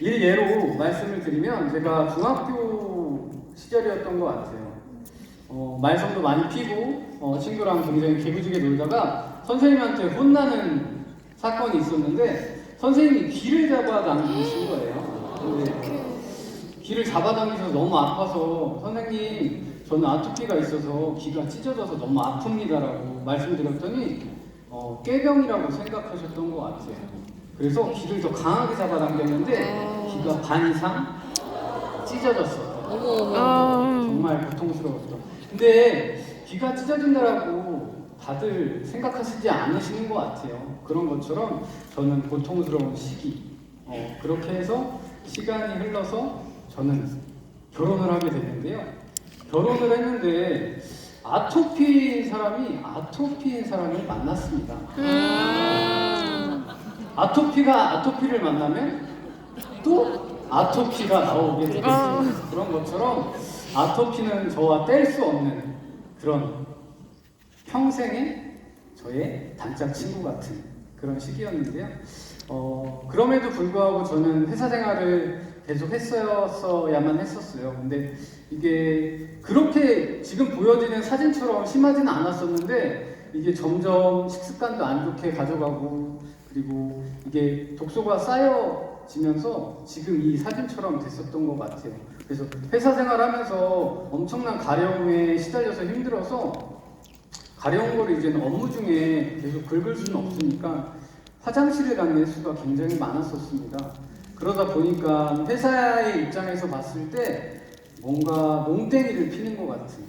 일 예로 말씀을 드리면 제가 중학교 시절이었던 것 같아요. 어, 말썽도 많이 피고 어, 친구랑 굉장히 개구지게 놀다가 선생님한테 혼나는 사건이 있었는데 선생님이 귀를 잡아당기신 거예요. 근데 귀를 잡아당기셔서 너무 아파서 선생님 저는 아토피가 있어서 귀가 찢어져서 너무 아픕니다라고 말씀드렸더니 어, 깨병이라고 생각하셨던 것 같아요. 그래서 귀를 더 강하게 잡아당겼는데 귀가 반 이상 찢어졌어요. 어머 어머. 아, 정말 고통스러웠어. 근데 귀가 찢어진다라고 다들 생각하시지 않으시는 것 같아요. 그런 것처럼 저는 고통스러운 시기. 어, 그렇게 해서 시간이 흘러서 저는 결혼을 하게 됐는데요. 결혼을 했는데 아토피인 사람이 아토피인 사람을 만났습니다. 음. 아토피가 아토피를 만나면 또 아토피가 나오게 되겠습니다. 그런 것처럼 아토피는 저와 뗄 수 없는 그런 평생의 저의 단짝 친구 같은 그런 시기였는데요. 어, 그럼에도 불구하고 저는 회사 생활을 계속 했었어야만 했었어요. 근데 이게 그렇게 지금 보여지는 사진처럼 심하지는 않았었는데 이게 점점 식습관도 안 좋게 가져가고 그리고 이게 독소가 쌓여지면서 지금 이 사진처럼 됐었던 것 같아요. 그래서 회사 생활하면서 엄청난 가려움에 시달려서 힘들어서 가려운 거를 이제는 업무 중에 계속 긁을 수는 없으니까 화장실에 가는 수가 굉장히 많았었습니다. 그러다 보니까 회사의 입장에서 봤을 때 뭔가 몽땡이를 피는 것 같은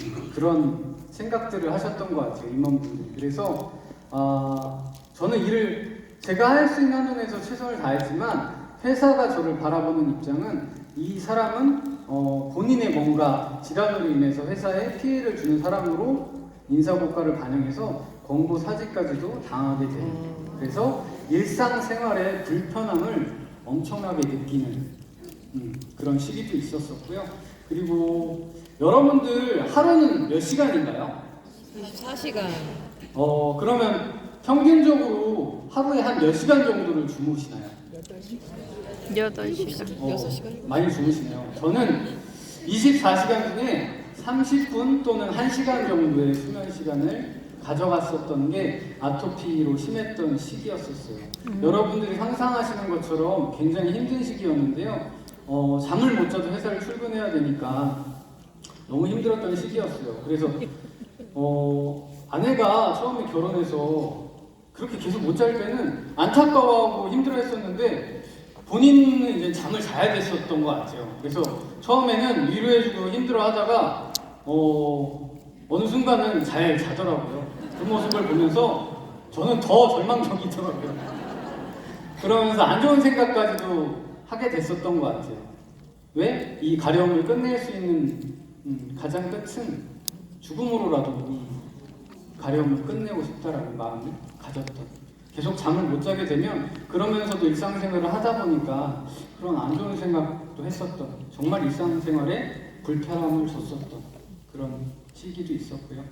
음, 그런 생각들을 하셨던 것 같아요 임원분들이. 그래서 아, 저는 일을 제가 할 수 있는 한에서 최선을 다했지만 회사가 저를 바라보는 입장은 이 사람은 어, 본인의 뭔가 질환으로 인해서 회사에 피해를 주는 사람으로 인사고과를 반영해서 권고 사직까지도 당하게 돼요. 그래서 일상생활의 불편함을 엄청나게 느끼는 음, 그런 시기도 있었었고요. 그리고 여러분들 하루는 몇 시간인가요? 24시간. 어 그러면 평균적으로 하루에 한몇 시간 정도를 주무시나요? 8시간. 어, 여섯 시간? 많이 주무시네요. 저는 24시간 중에 30분 또는 1시간 정도의 수면 시간을 가져갔었던 게 아토피로 심했던 시기였었어요. 여러분들이 상상하시는 것처럼 굉장히 힘든 시기였는데요. 어, 잠을 못 자도 회사를 출근해야 되니까 너무 힘들었던 시기였어요. 그래서 어, 아내가 처음에 결혼해서 그렇게 계속 못 잘 때는 안타까워하고 힘들어했었는데 본인은 이제 잠을 자야 됐었던 것 같아요. 그래서 처음에는 위로해주고 힘들어하다가 어, 어느 순간은 잘 자더라고요. 그 모습을 보면서 저는 더 절망적이더라고요. 그러면서 안 좋은 생각까지도 하게 됐었던 것 같아요. 왜? 이 가려움을 끝낼 수 있는 음, 가장 끝은 죽음으로라도 이 가려움을 끝내고 싶다라는 마음을 가졌던. 계속 잠을 못 자게 되면 그러면서도 일상생활을 하다 보니까 그런 안 좋은 생각도 했었던. 정말 일상생활에 불편함을 줬었던 그런 시기도 있었고요.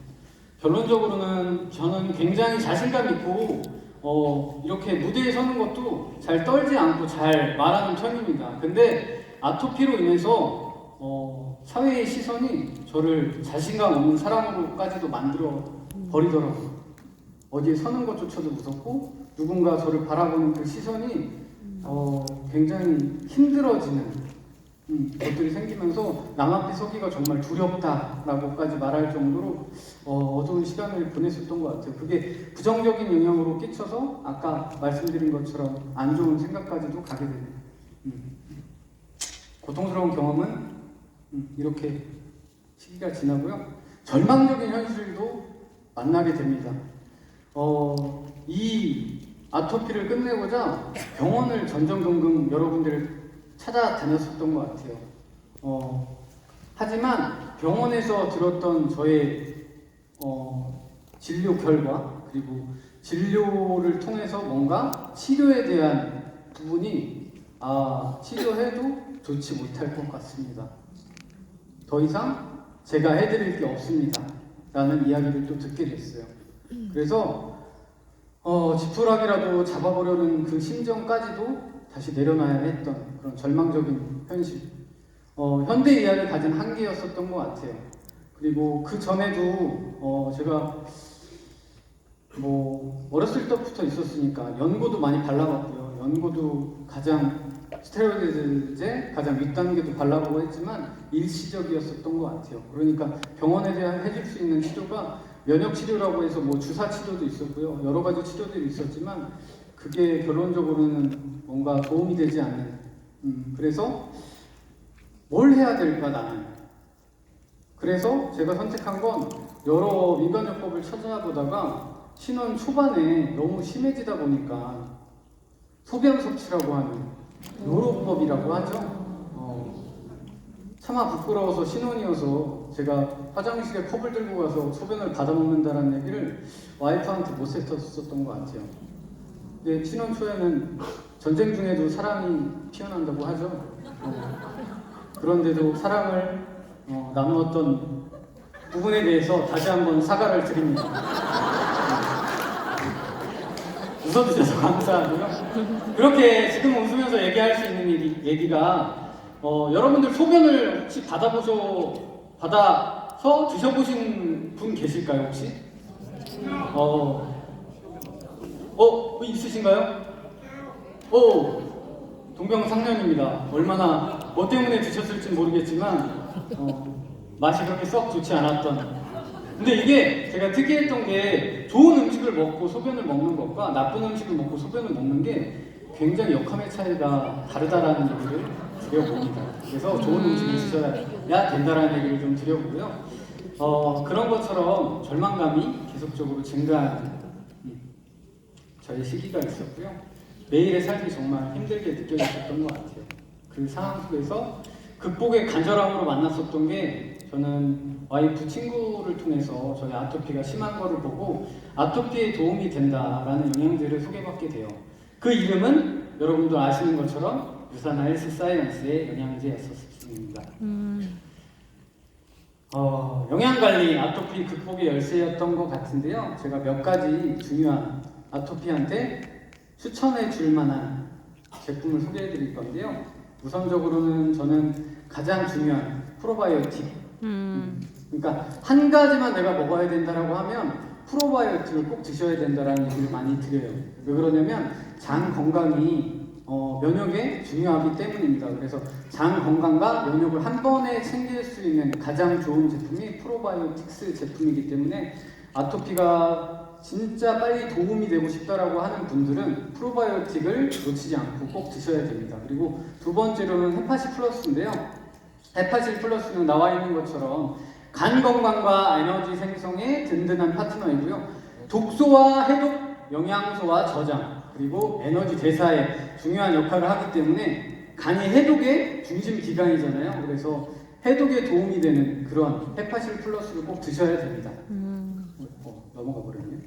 결론적으로는 저는 굉장히 자신감 있고 어, 이렇게 무대에 서는 것도 잘 떨지 않고 잘 말하는 편입니다. 근데 아토피로 인해서 어, 사회의 시선이 저를 자신감 없는 사람으로까지도 만들어 버리더라고요. 어디에 서는 것조차도 무섭고 누군가 저를 바라보는 그 시선이 어, 굉장히 힘들어지는 음, 것들이 생기면서 남 앞에 서기가 정말 두렵다라고까지 말할 정도로 어, 어두운 시간을 보냈었던 것 같아요. 그게 부정적인 영향으로 끼쳐서 아까 말씀드린 것처럼 안 좋은 생각까지도 가게 되는 음. 고통스러운 경험은 음, 이렇게 시기가 지나고요. 절망적인 현실도 만나게 됩니다. 어, 이 아토피를 끝내고자 병원을 전전긍긍 여러분들 찾아다녔었던 것 같아요. 어, 하지만 병원에서 들었던 저의 어, 진료 결과 그리고 진료를 통해서 뭔가 치료에 대한 부분이 아 치료해도 좋지 못할 것 같습니다. 더 이상 제가 해드릴 게 없습니다. 라는 이야기를 또 듣게 됐어요. 그래서 어, 지푸라기라도 잡아보려는 그 심정까지도 다시 내려놔야 했던 그런 절망적인 현실. 어, 현대 의학이 가진 한계였었던 것 같아요. 그리고 그 전에도 어, 제가 뭐 어렸을 때부터 있었으니까 연고도 많이 발라봤고요. 연고도 가장 스테로이드제 가장 윗단계도 발라보고 했지만 일시적이었었던 것 같아요. 그러니까 병원에 대한 해줄 수 있는 치료가 면역 치료라고 해서 뭐 주사 치료도 있었고요. 여러 가지 치료들이 있었지만 그게 결론적으로는 뭔가 도움이 되지 않는. 음, 그래서 뭘 해야 될까 나는. 그래서 제가 선택한 건 여러 민간요법을 찾아보다가 신혼 초반에 너무 심해지다 보니까 소변 섭취라고 하는 요로법이라고 하죠. 어, 차마 부끄러워서 신혼이어서 제가 화장실에 컵을 들고 가서 소변을 받아먹는다는 얘기를 와이프한테 못 했었던 것 같아요. 근데 신혼 초에는 전쟁 중에도 사랑이 피어난다고 하죠. 어, 그런데도 사랑을 어, 나누었던 부분에 대해서 다시 한번 사과를 드립니다. 웃어주셔서 감사하고요. 그렇게 지금 웃으면서 얘기할 수 있는 얘기, 얘기가 어, 여러분들 소변을 혹시 받아보셔 받아서 드셔보신 분 계실까요 혹시? 어, 어 있으신가요? 어, 동병상련입니다. 얼마나 뭐 때문에 드셨을지 모르겠지만 어, 맛이 그렇게 썩 좋지 않았던. 근데 이게 제가 특이했던 게 좋은 음식을 먹고 소변을 먹는 것과 나쁜 음식을 먹고 소변을 먹는 게 굉장히 역함의 차이가 다르다라는 얘기를 드려봅니다. 그래서 좋은 음식을 드셔야 된다라는 얘기를 좀 드려보고요. 어, 그런 것처럼 절망감이 계속적으로 증가하는 음, 저의 시기가 있었고요. 매일의 삶이 정말 힘들게 느껴졌던 것 같아요. 그 상황 속에서 극복의 간절함으로 만났었던 게 저는 와이프 친구를 통해서 저희 아토피가 심한 거를 보고 아토피에 도움이 된다라는 영양제를 소개받게 돼요. 그 이름은 여러분도 아시는 것처럼 헬스 사이언스의 영양제였었습니다. 음. 어, 영양관리 아토피 극복의 열쇠였던 것 같은데요. 제가 몇 가지 중요한 아토피한테 추천해 줄 만한 제품을 소개해 드릴 건데요. 우선적으로는 저는 가장 중요한 프로바이오틱. 음. 그러니까 한 가지만 내가 먹어야 된다라고 하면 프로바이오틱을 꼭 드셔야 된다라는 얘기를 많이 드려요. 왜 그러냐면 장 건강이 어, 면역에 중요하기 때문입니다. 그래서 장 건강과 면역을 한 번에 챙길 수 있는 가장 좋은 제품이 프로바이오틱스 제품이기 때문에 아토피가 진짜 빨리 도움이 되고 싶다라고 하는 분들은 프로바이오틱을 놓치지 않고 꼭 드셔야 됩니다. 그리고 두 번째로는 헤파시 플러스인데요. 헤파시 플러스는 나와 있는 것처럼 간 건강과 에너지 생성에 든든한 파트너이고요. 독소와 해독, 영양소와 저장, 그리고 에너지 대사에 중요한 역할을 하기 때문에 간이 해독의 중심 기관이잖아요. 그래서 해독에 도움이 되는 그런 헤파실 플러스를 꼭 드셔야 됩니다. 음. 어, 넘어가 버렸네.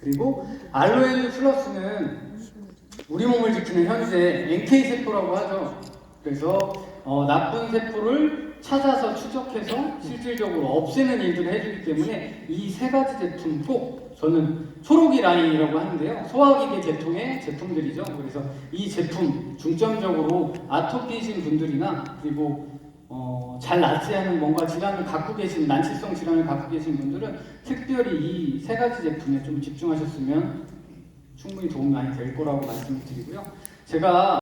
그리고 알로에누 플러스는 우리 몸을 지키는 현재 NK 세포라고 하죠. 그래서 어, 나쁜 세포를 찾아서 추적해서 실질적으로 없애는 일들을 해주기 때문에 이 세 가지 제품 꼭 저는 초록이 라인이라고 하는데요. 소화기계 제통의 제품들이죠. 그래서 이 제품 중점적으로 아토피이신 분들이나 그리고 어, 잘 낫지 않은 뭔가 질환을 갖고 계신 난치성 질환을 갖고 계신 분들은 특별히 이 세 가지 제품에 좀 집중하셨으면 충분히 도움이 많이 될 거라고 말씀을 드리고요. 제가